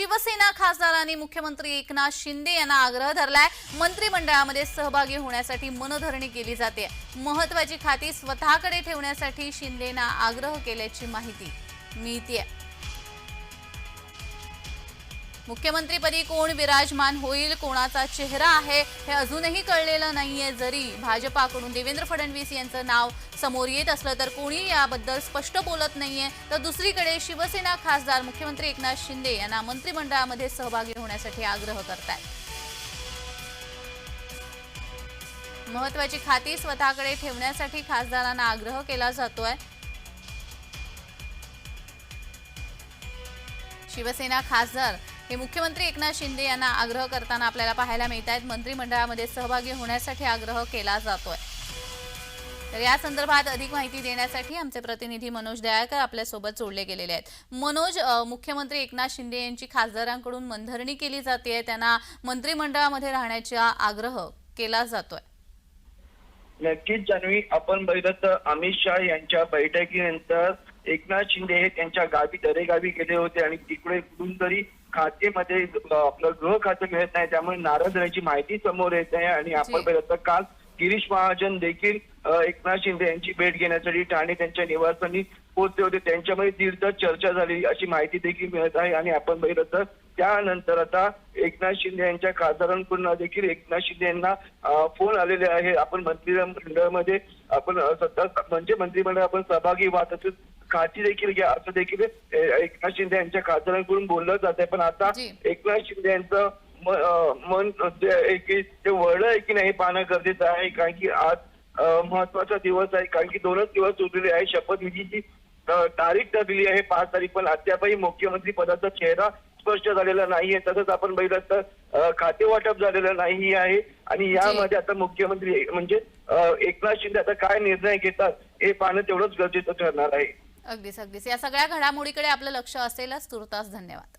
शिवसेना खासदारांनी मुख्यमंत्री एकनाथ शिंदे यांना आग्रह धरलाय. मंत्रिमंडळामध्ये सहभागी होण्यासाठी मनधरणी केली जाते. महत्वाची खाती स्वतःकडे ठेवण्यासाठी शिंदेना आग्रह केल्याची माहिती मिळतीये. मुख्यमंत्रीपदी कोण विराजमान होईल कोणाचा चेहरा आहे हे अजूनही कळलेलं नाहीये. जरी भाजपाकडून देवेंद्र फडणवीस यांचं नाव समोर येत असलं तर कोणी याबद्दल स्पष्ट बोलत नाहीये. तर दुसरीकडे शिवसेना खासदार मुख्यमंत्री एकनाथ शिंदे यांना मंत्रिमंडळामध्ये सहभागी होण्यासाठी आग्रह करतायत. महत्वाची खाती स्वतःकडे ठेवण्यासाठी खासदारांना आग्रह केला जातोय. शिवसेना खासदार हे मुख्यमंत्री एकनाथ शिंदे यांना आग्रह करताना आपल्याला पाहायला मिळत आहेत. मंत्रिमंडळामध्ये सहभागी होण्यासाठी आग्रह केला जातोय. तर या संदर्भात अधिक माहिती देण्यासाठी आमचे प्रतिनिधी मनोज दयाळकर आपल्यासोबत जोडले गेलेले आहेत. मनोज मुख्यमंत्री एकनाथ शिंदे यांची खासदारांकडून मनधरणी केली जाते. त्यांना मंत्रिमंडळामध्ये राहण्याचा आग्रह केला जातोय. नक्कीच जान्हवी. आपण बघितलं तर अमित शहा यांच्या बैठकीनंतर एकनाथ शिंदे हे त्यांच्या गावी दरेगावी गेले होते आणि तिकडे कुठून तरी खातेमध्ये आपलं गृह खातं मिळत नाही. त्यामुळे नाराज झाल्याची माहिती समोर येत आहे आणि आपण. बघितलं काल गिरीश महाजन देखील एकनाथ शिंदे यांची भेट घेण्यासाठी ठाणे त्यांच्या निवासस्थानी पोहोचले होते. त्यांच्यामध्ये दीड तास चर्चा झाली अशी माहिती देखील मिळत आहे आणि आपण बघितलं तर त्यानंतर आता एकनाथ शिंदे यांच्या खासदारांकडून देखील एकनाथ शिंदे यांना फोन आलेले आहे आपण मंत्रिमंडळामध्ये आपण सत्ता म्हणजे मंत्रिमंडळ आपण सहभागी व्हा तसेच खाती देखील घ्या असं देखील एकनाथ शिंदे यांच्या खासदारांकडून बोललं जात आहे पण आता. एकनाथ शिंदे यांचं मन ते वळलं आहे की नाही पाहणं गरजेचं आहे. कारण की आज महत्त्वाचा दिवस आहे. कारण की दोनच दिवस उरलेले आहे. शपथविधीची तारीख ठरलेली आहे पाच तारीख. पण अद्यापही मुख्यमंत्री पदाचा चेहरा स्पष्ट झालेला नाहीये. तसंच आपण बघितलं तर खाते वाटप झालेलं नाही आहे. आणि यामध्ये आता मुख्यमंत्री म्हणजे एकनाथ शिंदे आता काय निर्णय घेतात हे पाहणं तेवढंच गरजेचं ठरणार आहे. अगदीच अगदीच. या सगळ्या घडामोडीकडे आपलं लक्ष असेलच. तुर्तास धन्यवाद.